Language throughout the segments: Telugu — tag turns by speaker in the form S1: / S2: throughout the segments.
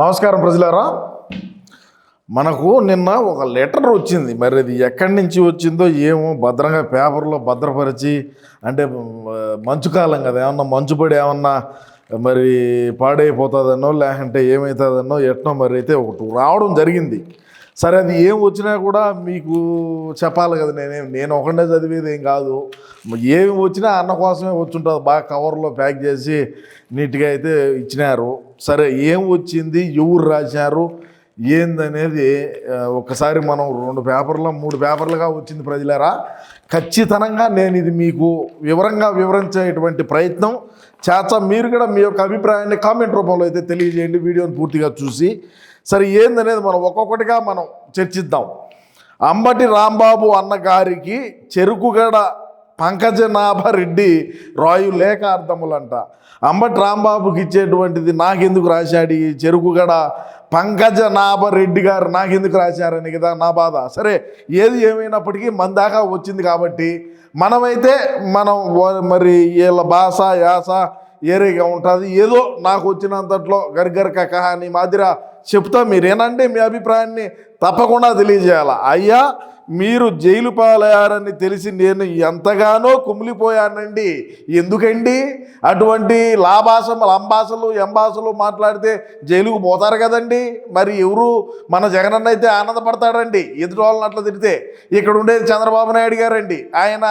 S1: నమస్కారం ప్రజలారా. మనకు నిన్న ఒక లెటర్ వచ్చింది. మరి అది ఎక్కడి నుంచి వచ్చిందో ఏమో భద్రంగా పేపర్లో భద్రపరిచి అంటే మంచు కాలం కదా ఏమన్నా మంచు పడి ఏమన్నా మరి పాడైపోతుందనో లేకుంటే ఏమవుతుందనో ఎట్నో మరి అయితే ఒకటి రావడం జరిగింది. సరే అది ఏం వచ్చినా కూడా మీకు చెప్పాలి కదా నేనేం నేను ఒకటే చదివేది ఏం కాదు. ఏమి వచ్చినా అన్న కోసమే వచ్చుంటుంది. బాగా కవర్లో ప్యాక్ చేసి నీట్గా అయితే ఇచ్చినారు. సరే ఏం వచ్చింది ఎవరు రాశారు ఏందనేది ఆ, ఒక్కసారి మనం రెండు పేపర్లు మూడు పేపర్లుగా వచ్చింది ప్రజలారా? ఖచ్చితంగా నేను ఇది మీకు వివరంగా వివరించేటువంటి ప్రయత్నం. చేత మీరు కూడా మీ యొక్క అభిప్రాయాన్ని కామెంట్ రూపంలో అయితే తెలియజేయండి. వీడియోని పూర్తిగా చూసి. సరే ఏందనేది మనం ఒక్కొక్కటిగా మనం చర్చిద్దాం. అంబటి రాంబాబు అన్నగారికి చెరుకుగడ పంకజనాభరెడ్డి రాయు లేఖ అర్థములంట అంబటి రాంబాబుకి ఇచ్చేటువంటిది నాకెందుకు రాశాడు? ఈ చెరుకుగడ పంకజనాభరెడ్డి గారు నాకెందుకు రాశారని కదా నా బాధ. సరే ఏది ఏమైనప్పటికీ మన దాకా వచ్చింది కాబట్టి మనమైతే మనం మరి వీళ్ళ భాష యాస ఏరేగా ఉంటుంది. ఏదో నాకు వచ్చినంతట్లో గర్గర్ కహాని మాదిరా చెప్తా మీరేనండి మీ అభిప్రాయాన్ని తప్పకుండా తెలియజేయాలి. అయ్యా మీరు జైలు పాలయ్యారని తెలిసి నేను ఎంతగానో కుమిలిపోయానండి. ఎందుకండి? అటువంటి లాభాసం లంబాసలు ఎంబాసలు మాట్లాడితే జైలుకు పోతారు కదండి. మరి ఎవరు మన జగనన్న అయితే ఆనందపడతాడండి. ఎదుటి వాళ్ళని అట్లా తిడితే. ఇక్కడ ఉండేది చంద్రబాబు నాయుడు గారండి. ఆయన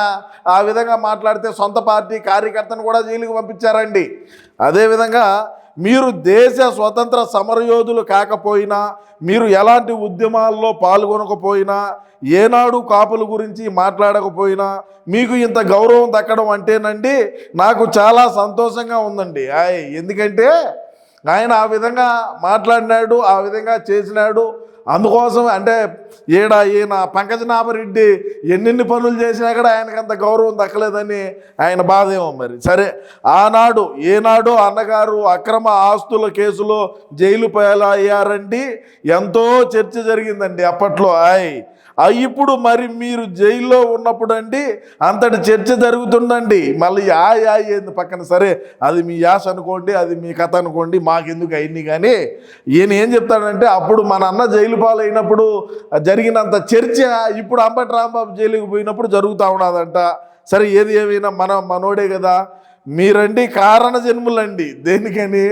S1: ఆ విధంగా మాట్లాడితే సొంత పార్టీ కార్యకర్తను కూడా జైలుకు పంపించారండి. అదేవిధంగా మీరు దేశ స్వతంత్ర సమరయోధులు కాకపోయినా మీరు ఎలాంటి ఉద్యమాల్లో పాల్గొనకపోయినా ఏనాడు కాపుల గురించి మాట్లాడకపోయినా మీకు ఇంత గౌరవం దక్కడం అంటేనండి నాకు చాలా సంతోషంగా ఉందండి. ఎందుకంటే ఆయన ఆ విధంగా మాట్లాడినాడు ఆ విధంగా చేసినాడు అందుకోసం అంటే ఈడ ఈయన పంకజనాభరెడ్డి ఎన్నెన్ని పనులు చేసినా కూడా ఆయనకు అంత గౌరవం దక్కలేదని ఆయన బాధ ఏమో మరి. సరే ఆనాడు ఏనాడు అన్నగారు అక్రమ ఆస్తుల కేసులో జైలు పాలయ్యారండి. ఎంతో చర్చ జరిగిందండి అప్పట్లో. ఆయ్ ఇప్పుడు మరి మీరు జైల్లో ఉన్నప్పుడు అండి అంతటి చర్చ జరుగుతుందండి. మళ్ళీ ఆ యా ఏంది పక్కన సరే అది మీ యాస అనుకోండి అది మీ కథ అనుకోండి మాకెందుకు అయింది కానీ ఈయన ఏం చెప్తాడంటే అప్పుడు మన అన్న జైలు పాలైనప్పుడు జరిగినంత చర్చ ఇప్పుడు అంబటి రాంబాబు జైలుకి పోయినప్పుడు జరుగుతూ ఉన్నదంట. సరే ఏది ఏమైనా మన మనోడే కదా. మీరండి కారణ జన్ములండి. దేనికని?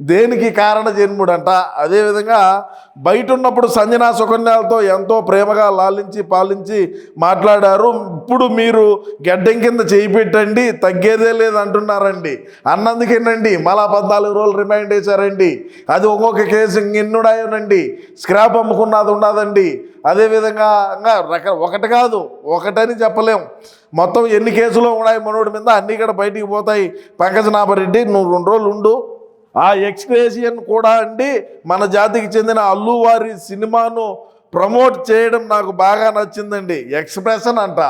S1: దేనికి కారణ జన్ముడంట? అదేవిధంగా బయట ఉన్నప్పుడు సంజనా సుకన్యాలతో ఎంతో ప్రేమగా లాలించి పాలించి మాట్లాడారు. ఇప్పుడు మీరు గడ్డం కింద చేయి పెట్టండి తగ్గేదే లేదు అంటున్నారండి అన్నందుకేనండి మళ్ళా పద్నాలుగు రోజులు రిమైండ్ చేశారండి అది ఒక్కొక్క కేసు ఎన్నుడాయోనండి స్క్రాప్ అమ్ముకున్నది ఉండదండి అదేవిధంగా రక ఒకటి కాదు ఒకటని చెప్పలేం. మొత్తం ఎన్ని కేసులు ఉన్నాయి మనోడి మీద? అన్నీ కూడా బయటికి పోతాయి. పంకజనాభరెడ్డి నువ్వు రెండు రోజులు ఉండు. ఆ ఎక్స్ప్రెషన్ కూడా అండి మన జాతికి చెందిన అల్లువారి సినిమాను ప్రమోట్ చేయడం నాకు బాగా నచ్చిందండి. ఎక్స్ప్రెషన్ అంట.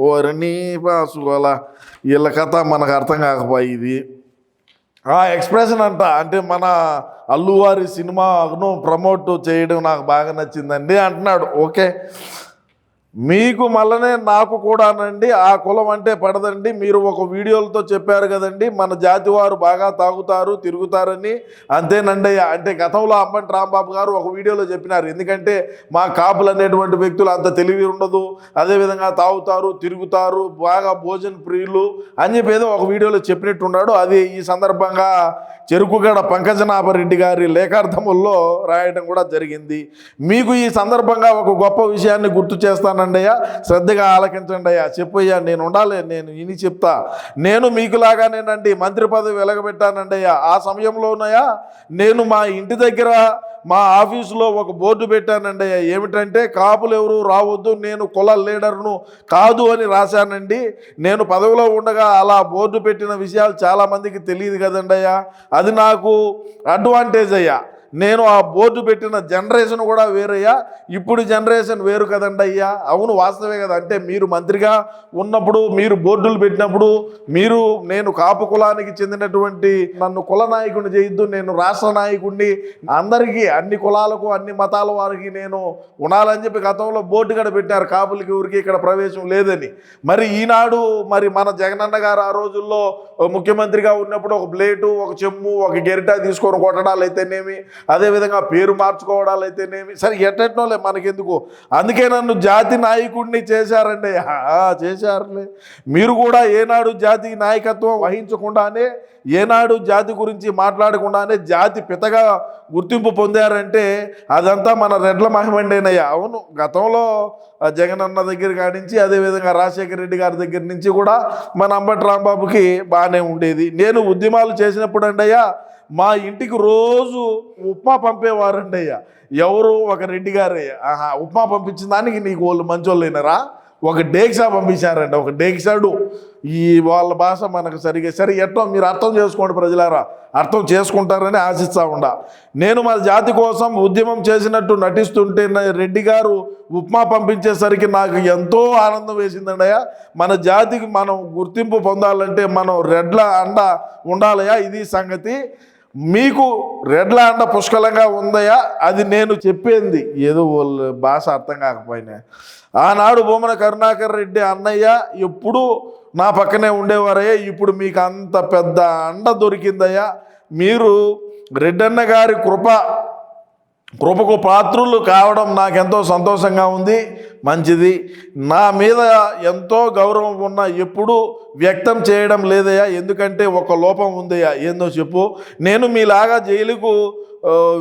S1: ఓరని పాసుకోల వీళ్ళ కథ మనకు అర్థం కాకపోయింది ఆ ఎక్స్ప్రెషన్ అంట. అంటే మన అల్లువారి సినిమాను ప్రమోట్ చేయడం నాకు బాగా నచ్చిందండి అంటున్నాడు. ఓకే. మీకు మళ్ళనే నాకు కూడానండి ఆ కులం అంటే పడదండి. మీరు ఒక వీడియోలతో చెప్పారు కదండి మన జాతి వారు బాగా తాగుతారు తిరుగుతారని. అంతేనండి అంటే గతంలో అమ్మంటి రాంబాబు గారు ఒక వీడియోలో చెప్పినారు. ఎందుకంటే మా కాపులు అనేటువంటి వ్యక్తులు అంత తెలివి ఉండదు. అదేవిధంగా తాగుతారు తిరుగుతారు బాగా భోజన ప్రియులు అని చెప్పి ఏదో ఒక వీడియోలో చెప్పినట్టున్నాడు. అది ఈ సందర్భంగా చెరుకుగడ పంకజనాభరెడ్డి గారి లేఖార్థముల్లో రాయడం కూడా జరిగింది. మీకు ఈ సందర్భంగా ఒక గొప్ప విషయాన్ని గుర్తు చేస్తాను చేస్తానండి అయ్యా. శ్రద్ధగా ఆలకించండి అయ్యా. చెప్పయ్యా నేను ఉండాలి నేను ఇని చెప్తా. నేను మీకులాగానేనండి మంత్రి పదవి వెలగబెట్టానండి అయ్యా. ఆ సమయంలోనయ్యా నేను మా ఇంటి దగ్గర మా ఆఫీసులో ఒక బోర్డు పెట్టానండి అయ్యా. ఏమిటంటే కాపులు ఎవరు రావద్దు నేను కుల లీడర్ను కాదు అని రాశానండి. నేను పదవిలో ఉండగా అలా బోర్డు పెట్టిన విషయాలు చాలామందికి తెలియదు కదండి అయ్యా అది నాకు అడ్వాంటేజ్ అయ్యా. నేను ఆ బోర్డు పెట్టిన జనరేషన్ కూడా వేరయ్యా. ఇప్పుడు జనరేషన్ వేరు కదండి అయ్యా. అవును వాస్తవే కదా. అంటే మీరు మంత్రిగా ఉన్నప్పుడు మీరు బోర్డులు పెట్టినప్పుడు మీరు నేను కాపు కులానికి చెందినటువంటి నన్ను కుల నాయకుడిని చేయొద్దు నేను రాష్ట్ర నాయకుడిని అందరికీ అన్ని కులాలకు అన్ని మతాల వారికి నేను ఉండాలని చెప్పి గతంలో బోర్డు కూడా పెట్టారు కాపులకి ఊరికి ఇక్కడ ప్రవేశం లేదని. మరి ఈనాడు మరి మన జగనన్న గారు ఆ రోజుల్లో ముఖ్యమంత్రిగా ఉన్నప్పుడు ఒక ప్లేటు ఒక చెమ్ము ఒక గెరిట తీసుకొని కొట్టడాలు అయితేనేమి అదేవిధంగా పేరు మార్చుకోవడాలు అయితేనేమి? సరే ఎట్టెట్నోలే మనకెందుకు? అందుకే నన్ను జాతి నాయకుడిని చేశారండి. చేశారులే. మీరు కూడా ఏనాడు జాతి నాయకత్వం వహించకుండానే ఏనాడు జాతి గురించి మాట్లాడకుండానే జాతి పితగా గుర్తింపు పొందారంటే అదంతా మన రెడ్ల మహిమండేనయ్యా. అవును గతంలో జగన్ అన్న దగ్గర కానించి అదేవిధంగా రాజశేఖర రెడ్డి గారి దగ్గర నుంచి కూడా మన అంబటి రాంబాబుకి బాగానే ఉండేది. నేను ఉద్యమాలు చేసినప్పుడు అండయ్యా మా ఇంటికి రోజు ఉప్మా పంపేవారండి అయ్యా ఎవరు? ఒక రెడ్డి గారయ్య ఆహా ఉప్మా పంపించిన దానికి నీకు వాళ్ళు మంచోళ్ళైనరా ఒక డేక్సా పంపించారండి ఒక డేక్సాడు ఈ వాళ్ళ భాష మనకు సరిగ్గా సరే ఎట్టో మీరు అర్థం చేసుకోండి ప్రజలారా. అర్థం చేసుకుంటారని ఆశిస్తా ఉండా. నేను మన జాతి కోసం ఉద్యమం చేసినట్టు నటిస్తుంటే రెడ్డి గారు ఉప్మా పంపించేసరికి నాకు ఎంతో ఆనందం వేసిందండయ్యా. మన జాతికి మనం గుర్తింపు పొందాలంటే మనం రెడ్ల అండ ఉండాలయా ఇది సంగతి. మీకు రెడ్ల అండ పుష్కలంగా ఉందయా? అది నేను చెప్పింది. ఏదో వాళ్ళ భాష అర్థం కాకపోయినా. ఆనాడు భూమన కరుణాకర్ రెడ్డి అన్నయ్య ఎప్పుడు నా పక్కనే ఉండేవారయ్యా. ఇప్పుడు మీకు అంత పెద్ద అండ దొరికిందయ్యా. మీరు రెడ్డన్న గారి కృప కృపకు పాత్రులు కావడం నాకెంతో సంతోషంగా ఉంది. మంచిది. నా మీద ఎంతో గౌరవం ఉన్న ఎప్పుడు వ్యక్తం చేయడం లేదయ్యా. ఎందుకంటే ఒక లోపం ఉందయ్యా. ఏందో చెప్పు. నేను మీలాగా జైలుకు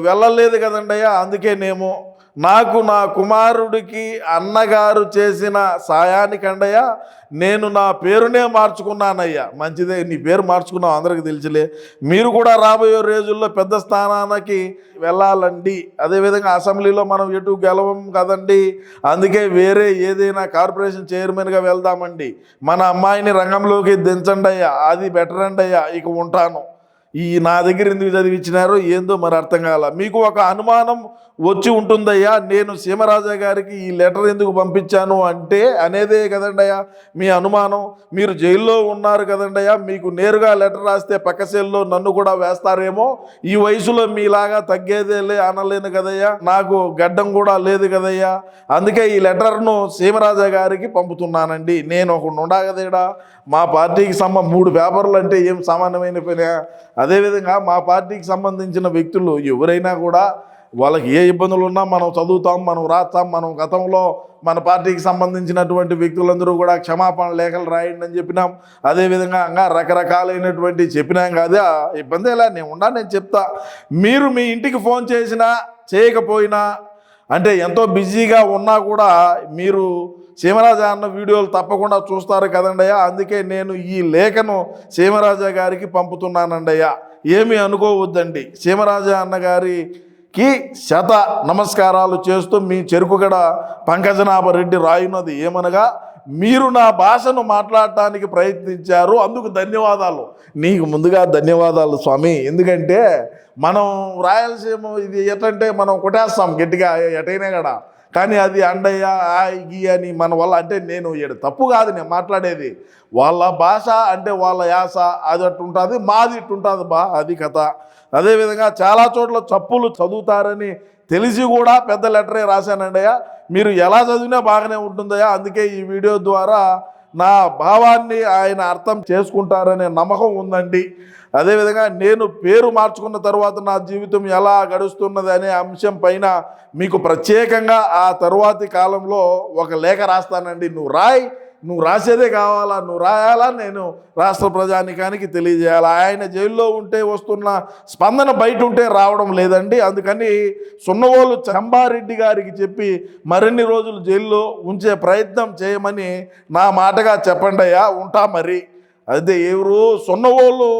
S1: వెళ్ళలేదు కదండయ్యా. అందుకేనేమో నాకు నా కుమారుడికి అన్నగారు చేసిన సాయానికండయ్యా నేను నా పేరునే మార్చుకున్నానయ్యా. మంచిదే నీ పేరు మార్చుకున్నావు అందరికీ తెలిసిలే. మీరు కూడా రాబోయే రోజుల్లో పెద్ద స్థానానికి వెళ్ళాలండి. అదేవిధంగా అసెంబ్లీలో మనం ఎటు గెలవం కదండి. అందుకే వేరే ఏదైనా కార్పొరేషన్ చైర్మన్గా వెళ్దామండి. మన అమ్మాయిని రంగంలోకి దించండి అయ్యా అది బెటర్ అండి అయ్యా ఇక ఉంటాను. ఈ నా దగ్గర ఎందుకు చదివించినారో ఏందో మరి అర్థం కాల. మీకు ఒక అనుమానం వచ్చి ఉంటుందయ్యా నేను సీమరాజా గారికి ఈ లెటర్ ఎందుకు పంపించాను అంటే అనేదే కదండయ్యా మీ అనుమానం. మీరు జైల్లో ఉన్నారు కదండయ్యా మీకు నేరుగా లెటర్ రాస్తే పక్క సెల్లో నన్ను కూడా వేస్తారేమో. ఈ వయసులో మీలాగా తగ్గేదేలే అనలేను కదయ్యా. నాకు గడ్డం కూడా లేదు కదయ్యా. అందుకే ఈ లెటర్ను సీమరాజా గారికి పంపుతున్నానండి. నేను ఒక ఉండగదేడా మా పార్టీకి సంబంధం మూడు పేపర్లు అంటే ఏం సామాన్యమైన పని? అదేవిధంగా మా పార్టీకి సంబంధించిన వ్యక్తులు ఎవరైనా కూడా వాళ్ళకి ఏ ఇబ్బందులు ఉన్నా మనం చదువుతాం మనం రాస్తాం మనం గతంలో మన పార్టీకి సంబంధించినటువంటి వ్యక్తులందరూ కూడా క్షమాపణ లేఖలు రాయండి అని చెప్పినాం. అదేవిధంగా ఇంకా రకరకాలైనటువంటి చెప్పినాం కాదు ఆ ఇబ్బంది ఎలా? నేను ఉండా నేను చెప్తా. మీరు మీ ఇంటికి ఫోన్ చేసినా చేయకపోయినా అంటే ఎంతో బిజీగా ఉన్నా కూడా మీరు సీమరాజా అన్న వీడియోలు తప్పకుండా చూస్తారు కదండయ్యా. అందుకే నేను ఈ లేఖను సీమరాజా గారికి పంపుతున్నానండయ్యా. ఏమి అనుకోవద్దండి. సీమరాజా అన్న గారికి శత నమస్కారాలు చేస్తూ మీ చెరుకుగడ పంకజనాభ రెడ్డి రాయున్నది ఏమనగా మీరు నా భాషను మాట్లాడటానికి ప్రయత్నించారు అందుకు ధన్యవాదాలు. నీకు ముందుగా ధన్యవాదాలు స్వామి. ఎందుకంటే మనం రాయలసీమ ఇది ఎట్లంటే మనం కొట్టేస్తాం గట్టిగా ఎటైనా కూడా. కానీ అది అండయ్య ఆ అని మన వల్ల అంటే నేను ఈడ తప్పు కాదు నేను మాట్లాడేది. వాళ్ళ భాష అంటే వాళ్ళ యాస అది అట్టు ఉంటుంది మాది ఇట్టు ఉంటుంది బా అది కథ. అదేవిధంగా చాలా చోట్ల చప్పులు చదువుతారని తెలిసి కూడా పెద్ద లెటరే రాశానండయ్య. మీరు ఎలా చదివినా బాగానే ఉంటుందయ్యా. అందుకే ఈ వీడియో ద్వారా నా భావాన్ని ఆయన అర్థం చేసుకుంటారనే నమ్మకం ఉందండి. అదేవిధంగా నేను పేరు మార్చుకున్న తర్వాత నా జీవితం ఎలా గడుస్తున్నది అనే అంశం పైన మీకు ప్రత్యేకంగా ఆ తరువాతి కాలంలో ఒక లేఖ రాస్తానండి. నువ్వు రాయి నువ్వు రాసేదే కావాలా నువ్వు రాయాలా నేను రాష్ట్ర ప్రజానికానికి తెలియజేయాలా? ఆయన జైల్లో ఉంటే వస్తున్న స్పందన బయట ఉంటే రావడం లేదండి. అందుకని సున్నవోలు చంబారెడ్డి గారికి చెప్పి మరిన్ని రోజులు జైల్లో ఉంచే ప్రయత్నం చేయమని నా మాటగా చెప్పండి అయ్యా ఉంటా మరి. అదే ఎవరు సున్నవోలు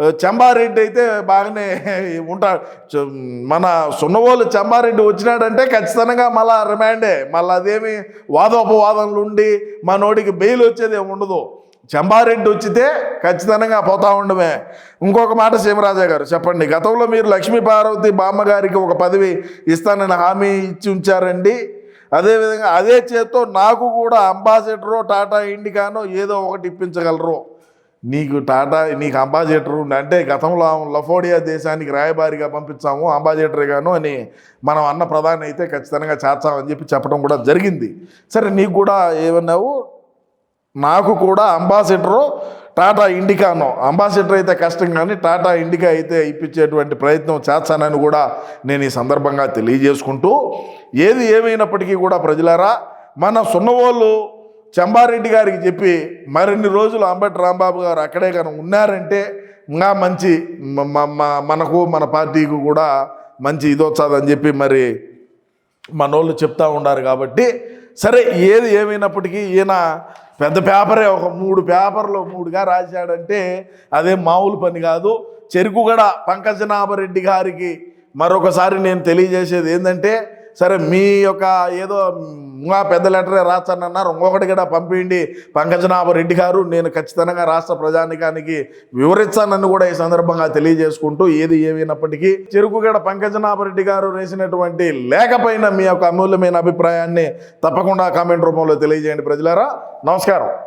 S1: చెంబారెడ్డి అయితే బాగానే ఉంటాడు చ- మన సున్నవోలు చెంబారెడ్డి వచ్చినాడంటే ఖచ్చితంగా మళ్ళా రిమాండే. మళ్ళీ అదేమి వాదోపవాదనలు ఉండి మనోడికి బెయిల్ వచ్చేది ఉండదు. చెంబారెడ్డి వచ్చితే ఖచ్చితంగా పోతా ఉండమే. ఇంకొక మాట సీమరాజా గారు చెప్పండి. గతంలో మీరు లక్ష్మీ పార్వతి బామ్మగారికి ఒక పదవి ఇస్తానని హామీ ఇచ్చి ఉంచారండి. అదేవిధంగా అదే చేత్తో నాకు కూడా అంబాసిడరో టాటా ఇండికానో ఏదో ఒకటి ఇప్పించగలరు. నీకు టాటా నీకు అంబాసిడరు అంటే గతంలో లఫోడియా దేశానికి రాయబారిగా పంపించాము అంబాజేటర్గాను అని మనం అన్న ప్రధాని అయితే ఖచ్చితంగా చేర్చామని చెప్పి చెప్పడం కూడా జరిగింది. సరే నీకు కూడా ఏమన్నావు? నాకు కూడా అంబాసిడరు టాటా ఇండికానో. అంబాసిడర్ అయితే కష్టం కానీ టాటా ఇండికా అయితే ఇప్పించేటువంటి ప్రయత్నం చేస్తానని కూడా నేను ఈ సందర్భంగా తెలియజేసుకుంటూ ఏది ఏమైనప్పటికీ కూడా ప్రజలారా మన సున్నవాళ్ళు చెంబారెడ్డి గారికి చెప్పి మరిన్ని రోజులు అంబటి రాంబాబు గారు అక్కడే కనుక ఉన్నారంటే ఇంకా మంచి మనకు మన పార్టీకి కూడా మంచి ఇది వచ్చాదని చెప్పి మరి మనోళ్ళు చెప్తా ఉన్నారు కాబట్టి సరే ఏది ఏమైనప్పటికీ ఈయన పెద్ద పేపరే ఒక మూడు పేపర్లు మూడుగా రాశాడంటే అదే మామూలు పని కాదు. చెరుకుగడ పంకజనాభరెడ్డి గారికి మరొకసారి నేను తెలియజేసేది ఏంటంటే సరే మీ యొక్క ఏదో ఇంకా పెద్ద లెటరే రాస్తానన్నారు ఇంకొకటి కూడా పంపిండి. పంకజనాభరెడ్డి గారు నేను ఖచ్చితంగా రాష్ట్ర ప్రజానికానికి వివరిస్తానని కూడా ఈ సందర్భంగా తెలియజేసుకుంటూ ఏది ఏమైనప్పటికీ చెరుకుగడ పంకజనాభరెడ్డి గారు వేసినటువంటి లేఖపైన మీ యొక్క అమూల్యమైన అభిప్రాయాన్ని తప్పకుండా కామెంట్ రూపంలో తెలియజేయండి ప్రజలారా. నమస్కారం.